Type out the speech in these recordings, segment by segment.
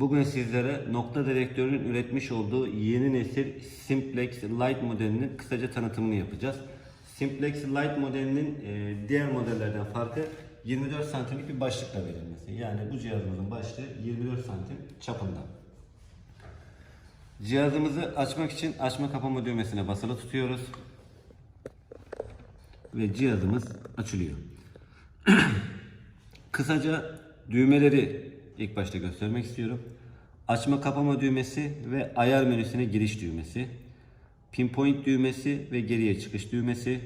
Bugün sizlere nokta dedektörünün üretmiş olduğu yeni nesil Simplex Lite modelinin kısaca tanıtımını yapacağız. Simplex Lite modelinin e, diğer modellerden farkı 24 santimlik bir başlıkla verilmesi. Yani bu cihazımızın başlığı 24 santim çapında. Cihazımızı açmak için açma kapama düğmesine basılı tutuyoruz. Ve cihazımız açılıyor. Kısaca düğmeleri ilk başta göstermek istiyorum. Açma kapama düğmesi ve ayar menüsüne giriş düğmesi. Pinpoint düğmesi ve geriye çıkış düğmesi.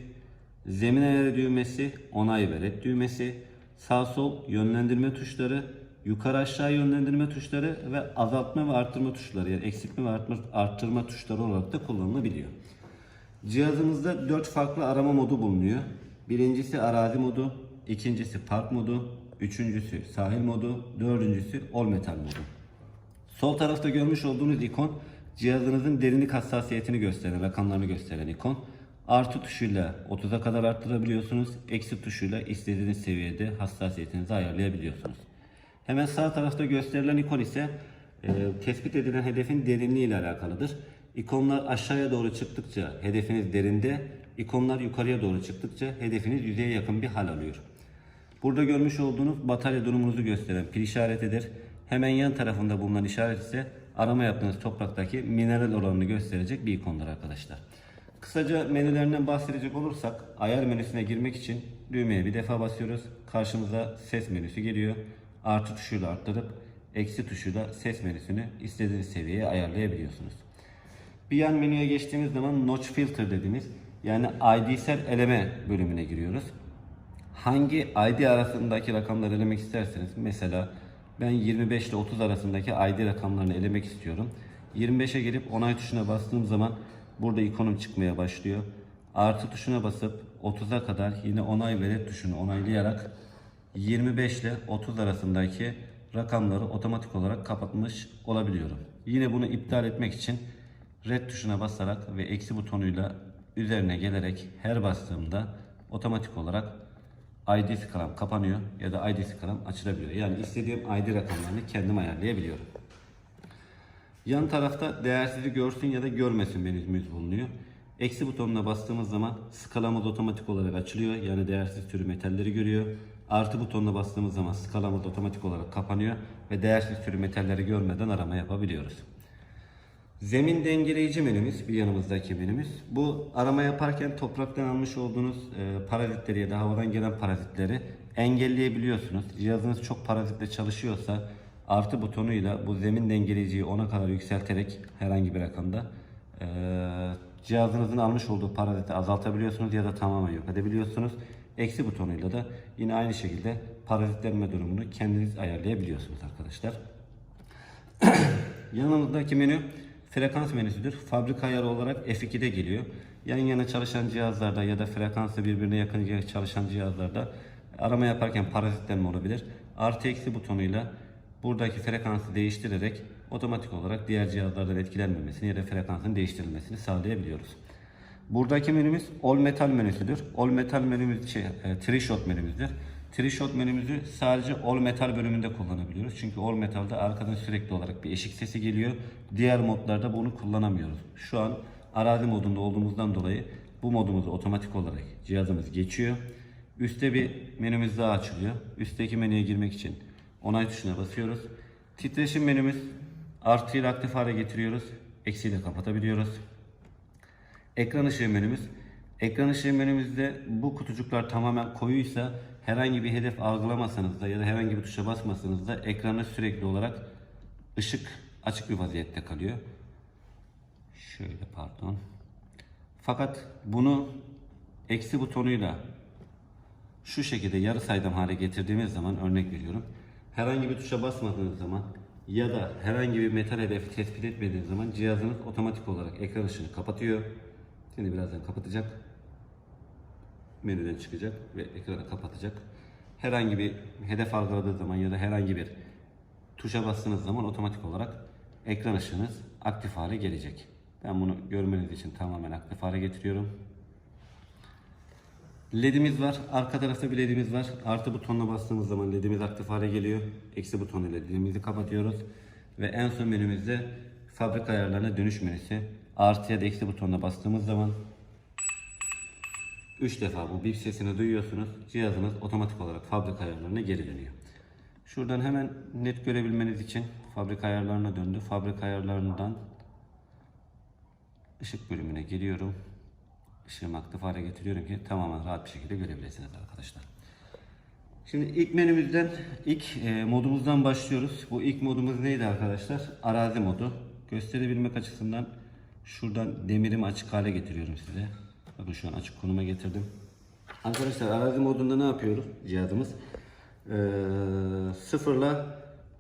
Zemin ayarı düğmesi, onay ve red düğmesi. Sağ sol yönlendirme tuşları, yukarı aşağı yönlendirme tuşları ve azaltma ve arttırma tuşları yani eksiltme ve arttırma, arttırma tuşları olarak da kullanılabiliyor. Cihazımızda 4 farklı arama modu bulunuyor. Birincisi arazi modu, ikincisi park modu, üçüncüsü sahil modu, dördüncüsü all metal modu. Sol tarafta görmüş olduğunuz ikon cihazınızın derinlik hassasiyetini gösteren, rakamlarını gösteren ikon. Artı tuşuyla 30'a kadar arttırabiliyorsunuz. Eksi tuşuyla istediğiniz seviyede hassasiyetinizi ayarlayabiliyorsunuz. Hemen sağ tarafta gösterilen ikon ise e, tespit edilen hedefin derinliği ile alakalıdır. İkonlar aşağıya doğru çıktıkça hedefiniz derinde, ikonlar yukarıya doğru çıktıkça hedefiniz yüzeye yakın bir hal alıyor. Burada görmüş olduğunuz batarya durumunuzu gösteren pil işaretidir. Hemen yan tarafında bulunan işaret ise arama yaptığınız topraktaki mineral oranını gösterecek bir ikondur arkadaşlar. Kısaca menülerinden bahsedecek olursak ayar menüsüne girmek için düğmeye bir defa basıyoruz. Karşımıza ses menüsü geliyor. Artı tuşuyla arttırıp eksi tuşuyla ses menüsünü istediğiniz seviyeye ayarlayabiliyorsunuz. Bir yan menüye geçtiğimiz zaman Notch Filter dediğimiz yani ID'sel eleme bölümüne giriyoruz. Hangi ID arasındaki rakamları elemek isterseniz mesela ben 25 ile 30 arasındaki ID rakamlarını elemek istiyorum. 25'e gelip onay tuşuna bastığım zaman burada ikonum çıkmaya başlıyor. Artı tuşuna basıp 30'a kadar yine onay ve red tuşunu onaylayarak 25 ile 30 arasındaki rakamları otomatik olarak kapatmış olabiliyorum. Yine bunu iptal etmek için red tuşuna basarak ve eksi butonuyla üzerine gelerek her bastığımda otomatik olarak ID skalam kapanıyor ya da ID skalam açılabiliyor. Yani istediğim ID rakamlarını kendim ayarlayabiliyorum. Yan tarafta değersizi görsün ya da görmesin menümüz bulunuyor. Eksi butonuna bastığımız zaman skalamız otomatik olarak açılıyor. Yani değersiz türü metalleri görüyor. Artı butonuna bastığımız zaman skalamız otomatik olarak kapanıyor ve değersiz türü metalleri görmeden arama yapabiliyoruz. Zemin dengeleyici menümüz bir yanımızdaki menümüz. Bu arama yaparken topraktan almış olduğunuz e, parazitleri ya da havadan gelen parazitleri engelleyebiliyorsunuz. Cihazınız çok parazitle çalışıyorsa artı butonuyla bu zemin dengeleyiciyi ona kadar yükselterek herhangi bir rakamda e, cihazınızın almış olduğu paraziti azaltabiliyorsunuz ya da tamamen yok edebiliyorsunuz. Eksi butonuyla da yine aynı şekilde parazitlenme durumunu kendiniz ayarlayabiliyorsunuz arkadaşlar. Yanımızdaki menü frekans menüsüdür. Fabrika ayarı olarak F2'de geliyor. Yan yana çalışan cihazlarda ya da frekansı birbirine yakın çalışan cihazlarda arama yaparken parazitlenme olabilir. Artı eksi butonuyla buradaki frekansı değiştirerek otomatik olarak diğer cihazlardan etkilenmemesini ya da frekansın değiştirilmesini sağlayabiliyoruz. Buradaki menümüz All Metal menüsüdür. All Metal menümüz şey, e, Tree Shot menümüzdür. Tree Shot menümüzü sadece All Metal bölümünde kullanabiliyoruz. Çünkü All Metal'da arkadan sürekli olarak bir eşik sesi geliyor. Diğer modlarda bunu kullanamıyoruz. Şu an arazi modunda olduğumuzdan dolayı bu modumuzu otomatik olarak cihazımız geçiyor. Üste bir menümüz daha açılıyor. Üstteki menüye girmek için onay tuşuna basıyoruz. Titreşim menümüz artı ile aktif hale getiriyoruz. Eksi ile kapatabiliyoruz. Ekran ışığı menümüz. Ekran ışığı menümüzde bu kutucuklar tamamen koyuysa herhangi bir hedef algılamasanız da ya da herhangi bir tuşa basmasanız da ekranda sürekli olarak ışık açık bir vaziyette kalıyor. Şöyle pardon. Fakat bunu eksi butonuyla şu şekilde yarı saydam hale getirdiğimiz zaman örnek veriyorum. Herhangi bir tuşa basmadığınız zaman ya da herhangi bir metal hedefi tespit etmediğiniz zaman cihazınız otomatik olarak ekran ışığını kapatıyor. Şimdi birazdan kapatacak. Menüden çıkacak ve ekranı kapatacak. Herhangi bir hedef algıladığı zaman ya da herhangi bir tuşa bastığınız zaman otomatik olarak ekran ışığınız aktif hale gelecek. Ben bunu görmeniz için tamamen aktif hale getiriyorum. LED'imiz var. Arka tarafta bir LED'imiz var. Artı butonuna bastığımız zaman LED'imiz aktif hale geliyor. Eksi butonuyla LED'imizi kapatıyoruz. ve en son menümüzde fabrika ayarlarına dönüş menüsü. Artı ya da eksi butonuna bastığımız zaman 3 defa bu bip sesini duyuyorsunuz. Cihazınız otomatik olarak fabrika ayarlarına geri dönüyor. Şuradan hemen net görebilmeniz için fabrika ayarlarına döndü. Fabrika ayarlarından ışık bölümüne geliyorum. Işığımı aktif hale getiriyorum ki tamamen rahat bir şekilde görebilirsiniz arkadaşlar. Şimdi ilk menümüzden, ilk e, modumuzdan başlıyoruz. Bu ilk modumuz neydi arkadaşlar? Arazi modu. Gösterebilmek açısından şuradan demirimi açık hale getiriyorum size. Bakın şu an açık konuma getirdim. Arkadaşlar arazi modunda ne yapıyoruz cihazımız? Ee, 0 ile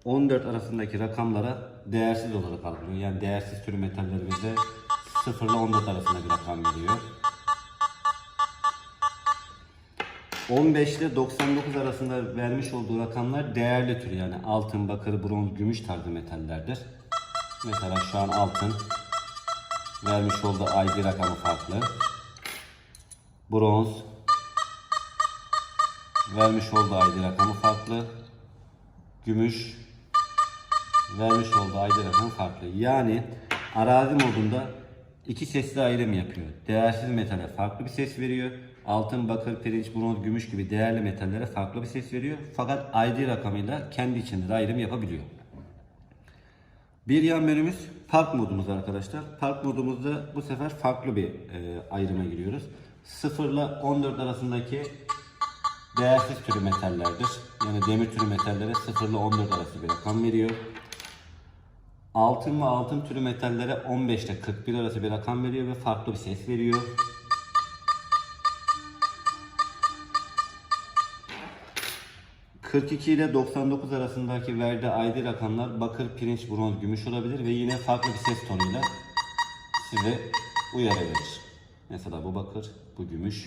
14 arasındaki rakamlara değersiz olarak algılıyor. Yani değersiz tür metallerimize 0 ile 14 arasında bir rakam veriyor. 15 ile 99 arasında vermiş olduğu rakamlar değerli tür yani altın, bakır, bronz, gümüş tarzı metallerdir. Mesela şu an altın vermiş olduğu ID rakamı farklı. Bronz vermiş olduğu ID rakamı farklı. Gümüş vermiş olduğu ID rakamı farklı. Yani arazi modunda iki sesli ayrım yapıyor. Değersiz metale farklı bir ses veriyor. Altın, bakır, pirinç, bronz, gümüş gibi değerli metallere farklı bir ses veriyor. Fakat ID rakamıyla kendi içinde de ayrım yapabiliyor. Bir yan menümüz park modumuz arkadaşlar. Park modumuzda bu sefer farklı bir e, ayrıma giriyoruz. 0 ile 14 arasındaki değersiz türü metallerdir. Yani demir türü metallere 0 ile 14 arası bir rakam veriyor. Altın ve altın türü metallere 15 ile 41 arası bir rakam veriyor ve farklı bir ses veriyor. ...42 ile 99 arasındaki verdiği ID rakamlar bakır, pirinç, bronz, gümüş olabilir ve yine farklı bir ses tonuyla size uyarı verir. Mesela bu bakır, bu gümüş.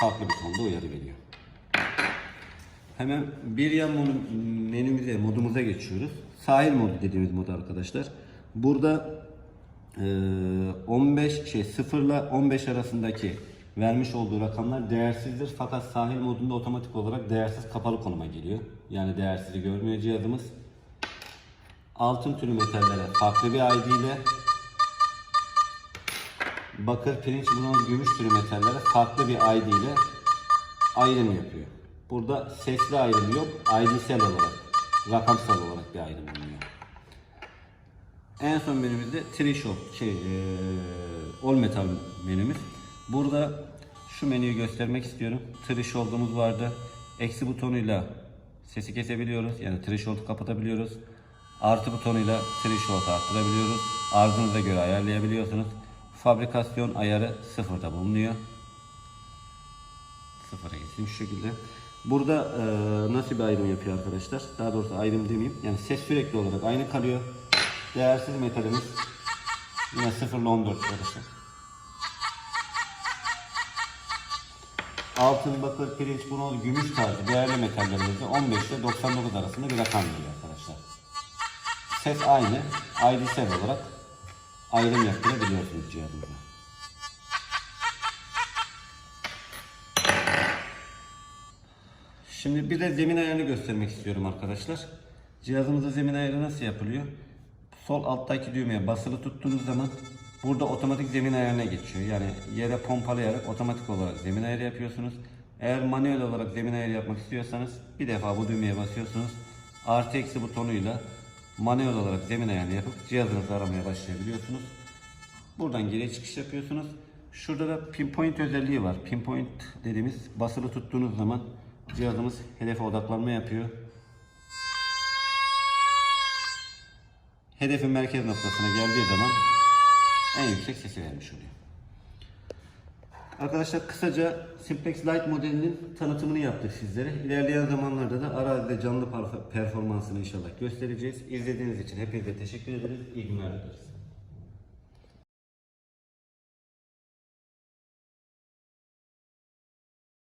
Farklı bir tonda uyarı veriyor. Hemen bir yan menümüze, modumuza geçiyoruz. Sahil modu dediğimiz mod arkadaşlar. Burada eee, 15 şey 0 ile 15 arasındaki vermiş olduğu rakamlar değersizdir. Fakat sahil modunda otomatik olarak değersiz kapalı konuma geliyor. Yani değersizi görmüyor cihazımız. Altın türü metallere farklı bir ID ile bakır, pirinç, bronz, gümüş türü metallere farklı bir ID ile ayrım yapıyor. Burada sesli ayrım yok, ID'sel olarak, rakamsal olarak bir ayrım bulunuyor. En son menümüzde threshold, şey, eee all metal menümüz. Burada şu menüyü göstermek istiyorum. Threshold'umuz vardı. Eksi butonuyla sesi kesebiliyoruz. Yani threshold'u kapatabiliyoruz. Artı butonuyla threshold'u arttırabiliyoruz. Arzunuza göre ayarlayabiliyorsunuz. Fabrikasyon ayarı sıfırda bulunuyor. Sıfıra geçeyim şu şekilde. Burada e, nasıl bir ayrım yapıyor arkadaşlar? Daha doğrusu ayrım demeyeyim. Yani ses sürekli olarak aynı kalıyor. Değersiz metalimiz yine 0 ile 14 arası. Altın, bakır, pirinç, bronz, gümüş tarzı değerli metallerimizde 15 ile 99 arasında bir rakam veriyor arkadaşlar. Ses aynı. ID'sel olarak ayrım yaptırabiliyorsunuz cihazınıza. Şimdi bir de zemin ayarını göstermek istiyorum arkadaşlar. Cihazımızda zemin ayarı nasıl yapılıyor? Sol alttaki düğmeye basılı tuttuğunuz zaman burada otomatik zemin ayarına geçiyor. Yani yere pompalayarak otomatik olarak zemin ayarı yapıyorsunuz. Eğer manuel olarak zemin ayarı yapmak istiyorsanız bir defa bu düğmeye basıyorsunuz. Artı eksi butonuyla manuel olarak zemin ayarını yapıp cihazınızı aramaya başlayabiliyorsunuz. Buradan geriye çıkış yapıyorsunuz. Şurada da pinpoint özelliği var. Pinpoint dediğimiz basılı tuttuğunuz zaman cihazımız hedefe odaklanma yapıyor. Hedefin merkez noktasına geldiği zaman en yüksek sesi vermiş oluyor. Arkadaşlar kısaca Simplex Lite modelinin tanıtımını yaptık sizlere. İlerleyen zamanlarda da arazide canlı performansını inşallah göstereceğiz. İzlediğiniz için hepinize teşekkür ederiz. İyi günler dileriz.